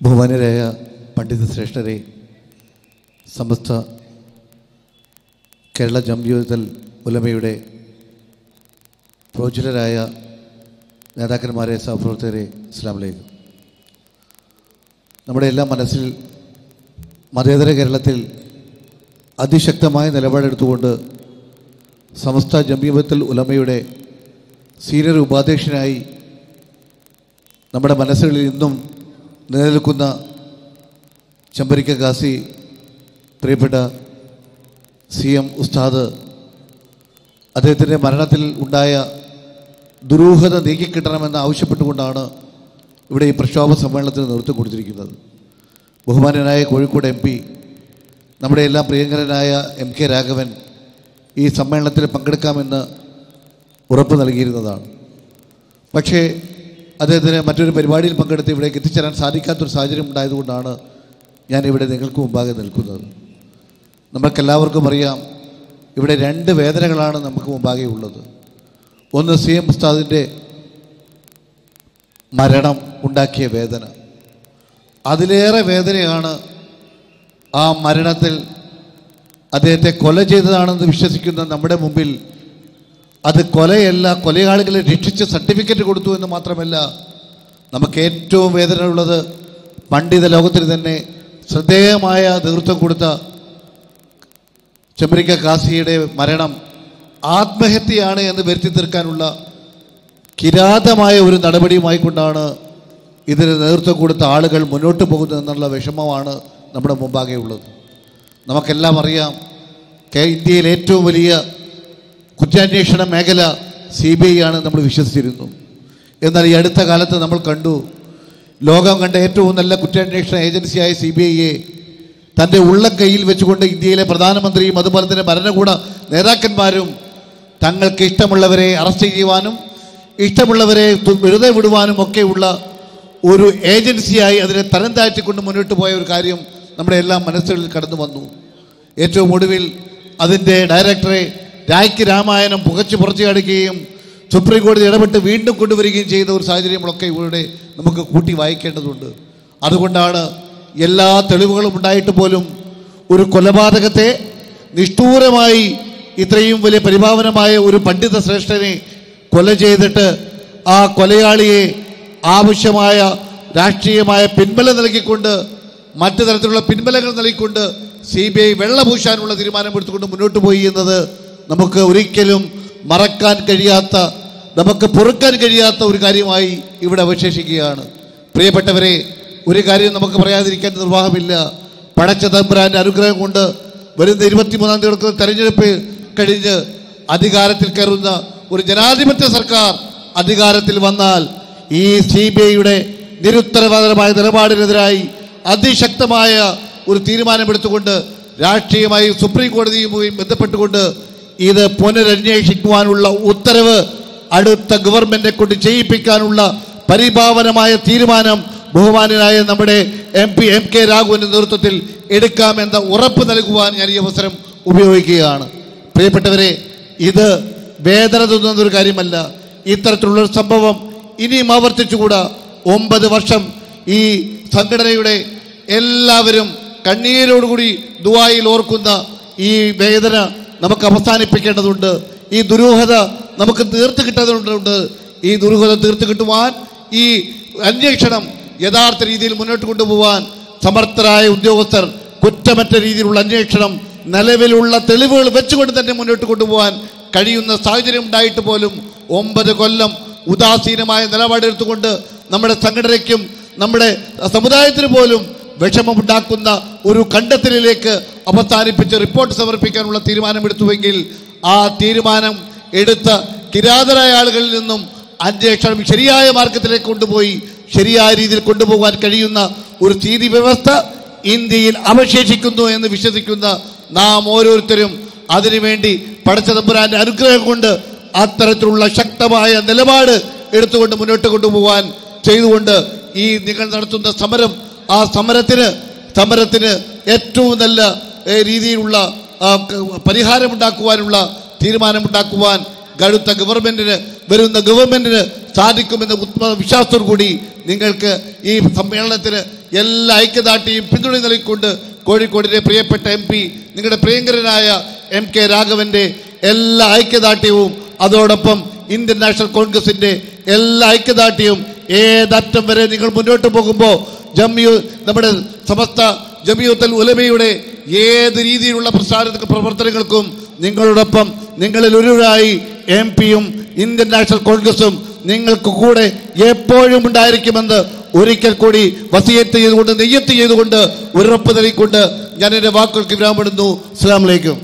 ബഹുമാനരായ പണ്ഡിത ശ്രേഷ്ഠരെ സമസ്ത കേരള ജംയൂതൽ ഉലമയുടെ പ്രോജുലരായ നേതാക്കന്മാരെ സഹപ്രവർത്തകരെ ഇസ്ലാമിലേക്ക് നമ്മുടെ എല്ലാ മനസ്സിൽ മതേതര കേരളത്തിൽ അതിശക്തമായ നിലപാടെടുത്തുകൊണ്ട് സമസ്ത ജംയൂബത്തുൽ ഉലമയുടെ സീനിയർ ഉപാധ്യക്ഷനായി നമ്മുടെ മനസ്സുകളിൽ ഇന്നും നിലനിൽക്കുന്ന ചെമ്പരിക്ക കാസി പ്രിയപ്പെട്ട സി എം ഉസ്താദ് അദ്ദേഹത്തിന്റെ മരണത്തിൽ ഉണ്ടായ ദുരൂഹത നീക്കിക്കിട്ടണമെന്ന് ആവശ്യപ്പെട്ടുകൊണ്ടാണ് ഇവിടെ ഈ പ്രക്ഷോഭ സമ്മേളനത്തിന് നേതൃത്വം കൊടുത്തിരിക്കുന്നത്. ബഹുമാനനായ കോഴിക്കോട് എം പി നമ്മുടെ എല്ലാം പ്രിയങ്കരനായ എം കെ രാഘവൻ ഈ സമ്മേളനത്തിൽ പങ്കെടുക്കാമെന്ന് ഉറപ്പ് നൽകിയിരുന്നതാണ്. പക്ഷേ അദ്ദേഹത്തിന് മറ്റൊരു പരിപാടിയിൽ പങ്കെടുത്ത് ഇവിടേക്ക് എത്തിച്ചേരാൻ സാധിക്കാത്തൊരു സാഹചര്യം ഉണ്ടായതുകൊണ്ടാണ് ഞാൻ ഇവിടെ നിങ്ങൾക്ക് മുമ്പാകെ നിൽക്കുന്നത്. നമുക്കെല്ലാവർക്കും അറിയാം ഇവിടെ രണ്ട് വേദനകളാണ് നമുക്ക് മുമ്പാകെ ഉള്ളത്. ഒന്ന് സി എം ഉസ്താദിന്റെ മരണം ഉണ്ടാക്കിയ വേദന. അതിലേറെ വേദനയാണ് ആ മരണത്തിൽ അദ്ദേഹത്തെ കൊല ചെയ്തതാണെന്ന് വിശ്വസിക്കുന്ന നമ്മുടെ മുമ്പിൽ അത് കൊലയല്ല കൊലയാളികളെ രക്ഷിച്ച് സർട്ടിഫിക്കറ്റ് കൊടുത്തു എന്ന് മാത്രമല്ല നമുക്ക് ഏറ്റവും വേദനയുള്ളത് പണ്ഡിത ലോകത്തിന് തന്നെ ശ്രദ്ധേയമായ നേതൃത്വം കൊടുത്ത ചെമ്പരിക്ക കാസിയുടെ മരണം ആത്മഹത്യയാണ് എന്ന് വരുത്തി തീർക്കാനുള്ള കിരാതമായ ഒരു നടപടിയുമായിക്കൊണ്ടാണ് ഇതിന് നേതൃത്വം കൊടുത്ത ആളുകൾ മുന്നോട്ട് പോകുന്നതെന്നുള്ള വിഷമമാണ് നമ്മുടെ മുമ്പാകെ ഉള്ളത്. നമുക്കെല്ലാം അറിയാം ഇന്ത്യയിൽ ഏറ്റവും വലിയ കുറ്റാന്വേഷണ മേഖല സി ബി ഐ ആണ് നമ്മൾ വിശ്വസിച്ചിരുന്നു. എന്നാൽ ഈ അടുത്ത കാലത്ത് നമ്മൾ കണ്ടു ലോകം കണ്ട ഏറ്റവും നല്ല കുറ്റാന്വേഷണ ഏജൻസിയായ സി ബി ഐയെ തന്റെ ഉള്ളക്കൈയിൽ വെച്ചുകൊണ്ട് ഇന്ത്യയിലെ പ്രധാനമന്ത്രിയും അതുപോലെ തന്നെ ഭരണകൂട നേതാക്കന്മാരും തങ്ങൾക്ക് ഇഷ്ടമുള്ളവരെ അറസ്റ്റ് ചെയ്യുവാനും ഇഷ്ടമുള്ളവരെ വെറുതെ വിടുവാനും ഒക്കെയുള്ള ഒരു ഏജൻസിയായി അതിനെ തരം താഴ്ത്തിക്കൊണ്ട് മുന്നോട്ട് പോയ ഒരു കാര്യം നമ്മുടെ എല്ലാം മനസ്സുകളിൽ കടന്നു വന്നു ഏറ്റവും ഒടുവിൽ അതിന്റെ ഡയറക്ടറെ രായ്ക്ക് രാമായണം പുകച്ചു കാണിക്കുകയും സുപ്രീം കോടതി ഇടപെട്ട് വീണ്ടും കൊണ്ടുവരികയും ചെയ്ത ഒരു സാഹചര്യങ്ങളൊക്കെ ഇവിടെ നമുക്ക് കൂട്ടി വായിക്കേണ്ടതുണ്ട്. അതുകൊണ്ടാണ് എല്ലാ തെളിവുകളും ഉണ്ടായിട്ട് പോലും ഒരു കൊലപാതകത്തെ നിഷ്ഠൂരമായി ഇത്രയും വലിയ പരിഭാവനമായ ഒരു പണ്ഡിത ശ്രേഷ്ഠനെ കൊല ചെയ്തിട്ട് ആ കൊലയാളിയെ ആവശ്യമായ രാഷ്ട്രീയമായ പിൻബലം നൽകിക്കൊണ്ട് മറ്റു തരത്തിലുള്ള പിൻബലങ്ങൾ നൽകിക്കൊണ്ട് സി ബി ഐ വെള്ളപൂശാനുള്ള തീരുമാനമെടുത്തുകൊണ്ട് മുന്നോട്ട് പോയി എന്നത് നമുക്ക് ഒരിക്കലും മറക്കാൻ കഴിയാത്ത നമുക്ക് പൊറുക്കാൻ കഴിയാത്ത ഒരു കാര്യമായി ഇവിടെ അവശേഷിക്കുകയാണ്. പ്രിയപ്പെട്ടവരെ ഒരു കാര്യം നമുക്ക് പറയാതിരിക്കാൻ നിർവാഹമില്ല. പടച്ച തമ്പുരാന്റെ അനുഗ്രഹം കൊണ്ട് വരുന്ന ഇരുപത്തിമൂന്നാം തീയതി നടക്കുന്ന തെരഞ്ഞെടുപ്പ് കഴിഞ്ഞ് അധികാരത്തിൽ കയറുന്ന ഒരു ജനാധിപത്യ സർക്കാർ അധികാരത്തിൽ വന്നാൽ ഈ സി ബി ഐയുടെ നിരുത്തരവാദമായ നിലപാടിനെതിരായി അതിശക്തമായ ഒരു തീരുമാനമെടുത്തുകൊണ്ട് രാഷ്ട്രീയമായി സുപ്രീം കോടതിയുമായി ബന്ധപ്പെട്ടുകൊണ്ട് ഇത് പുനരന്വേഷിക്കുവാനുള്ള ഉത്തരവ് അടുത്ത ഗവൺമെന്റിനെ കൊണ്ട് ചെയ്യിപ്പിക്കാനുള്ള പരിഭാവനമായ തീരുമാനം ബഹുമാനായ നമ്മുടെ എം പി എം കെ രാഘുവിന്റെ നേതൃത്വത്തിൽ എടുക്കാമെന്ന ഉറപ്പ് നൽകുവാൻ ഞാൻ ഈ അവസരം ഉപയോഗിക്കുകയാണ്. പ്രിയപ്പെട്ടവരെ ഇത് വേദന തോന്നുന്ന ഒരു കാര്യമല്ല. ഇത്തരത്തിലുള്ള ഒരു സംഭവം ഇനിയും ആവർത്തിച്ചുകൂടാ. ഒമ്പത് വർഷം ഈ സംഘടനയുടെ എല്ലാവരും കണ്ണീരോടുകൂടി ദുബായിൽ ഓർക്കുന്ന ഈ വേദന നമുക്ക് അവസാനിപ്പിക്കേണ്ടതുണ്ട്. ഈ ദുരൂഹത നമുക്ക് തീർത്ത് കിട്ടേണ്ടതുണ്ട്. ഈ ദുരൂഹത തീർത്ത് കിട്ടുവാൻ ഈ അന്വേഷണം യഥാർത്ഥ രീതിയിൽ മുന്നോട്ട് കൊണ്ടുപോകാൻ സമർത്ഥരായ ഉദ്യോഗസ്ഥർ കുറ്റമറ്റ രീതിയിലുള്ള അന്വേഷണം നിലവിലുള്ള തെളിവുകൾ വെച്ചുകൊണ്ട് തന്നെ മുന്നോട്ട് കൊണ്ടുപോകാൻ കഴിയുന്ന സാഹചര്യം ഉണ്ടായിട്ട് പോലും ഒമ്പത് കൊല്ലം ഉദാസീനമായ നിലപാടെടുത്തുകൊണ്ട് നമ്മുടെ സംഘടനയ്ക്കും നമ്മുടെ സമുദായത്തിന് പോലും വിഷമമുണ്ടാക്കുന്ന ഒരു കണ്ടെത്തലിലേക്ക് അവസാനിപ്പിച്ച് റിപ്പോർട്ട് സമർപ്പിക്കാനുള്ള തീരുമാനമെടുത്തുവെങ്കിൽ ആ തീരുമാനം എടുത്ത് കിരാതരായ ആളുകളിൽ നിന്നും അന്വേഷണം ശരിയായ മാർഗത്തിലേക്ക് കൊണ്ടുപോയി ശരിയായ രീതിയിൽ കൊണ്ടുപോകാൻ കഴിയുന്ന ഒരു നീതി വ്യവസ്ഥ ഇന്ത്യയിൽ അവശേഷിക്കുന്നു എന്ന് വിശ്വസിക്കുന്ന നാം ഓരോരുത്തരും അതിനുവേണ്ടി പടച്ചതമ്പുരാന്റെ അനുഗ്രഹം കൊണ്ട് അത്തരത്തിലുള്ള ശക്തമായ നിലപാട് എടുത്തുകൊണ്ട് മുന്നോട്ട് കൊണ്ടുപോകാൻ ചെയ്തുകൊണ്ട് ഈ നിങ്ങൾ നടത്തുന്ന സമരം ആ സമരത്തിന് സമരത്തിന് ഏറ്റവും നല്ല രീതിയിലുള്ള പരിഹാരമുണ്ടാക്കുവാനുള്ള തീരുമാനമുണ്ടാക്കുവാൻ കടുത്ത ഗവൺമെന്റിന് വരുന്ന ഗവൺമെന്റിന് സാധിക്കുമെന്ന വിശ്വാസത്തോടു കൂടി നിങ്ങൾക്ക് ഈ സമ്മേളനത്തിന് എല്ലാ ഐക്യദാട്ടിയും പിന്തുണ നൽകിക്കൊണ്ട് കോഴിക്കോടിന്റെ പ്രിയപ്പെട്ട എം പി നിങ്ങളുടെ പ്രിയങ്കരനായ എം കെ രാഘവന്റെ എല്ലാ ഐക്യദാർഢ്യവും അതോടൊപ്പം ഇന്ത്യൻ നാഷണൽ കോൺഗ്രസിന്റെ എല്ലാ ഐക്യദാർഢ്യവും ഏതറ്റം വരെ നിങ്ങൾ മുന്നോട്ട് പോകുമ്പോൾ ജമ്മിയു നമ്മുടെ സമസ്ത ജമിയുത്തൽ ഉലമയുടെ ഏത് രീതിയിലുള്ള പ്രസ്ഥാന പ്രവർത്തനങ്ങൾക്കും നിങ്ങളോടൊപ്പം നിങ്ങളിൽ ഒരുവരായി എം പിയും ഇന്ത്യൻ നാഷണൽ കോൺഗ്രസും നിങ്ങൾക്ക് കൂടെ എപ്പോഴും ഉണ്ടായിരിക്കുമെന്ന് ഒരിക്കൽ കൂടി വസിയത്ത് ചെയ്തുകൊണ്ട് നെയ്യത്ത് ചെയ്തുകൊണ്ട് ഉറപ്പ് നൽകിക്കൊണ്ട് ഞാൻ എന്റെ വാക്കുകൾക്ക് വിരാമപ്പെടുന്നു അസ്സാം വലൈക്കും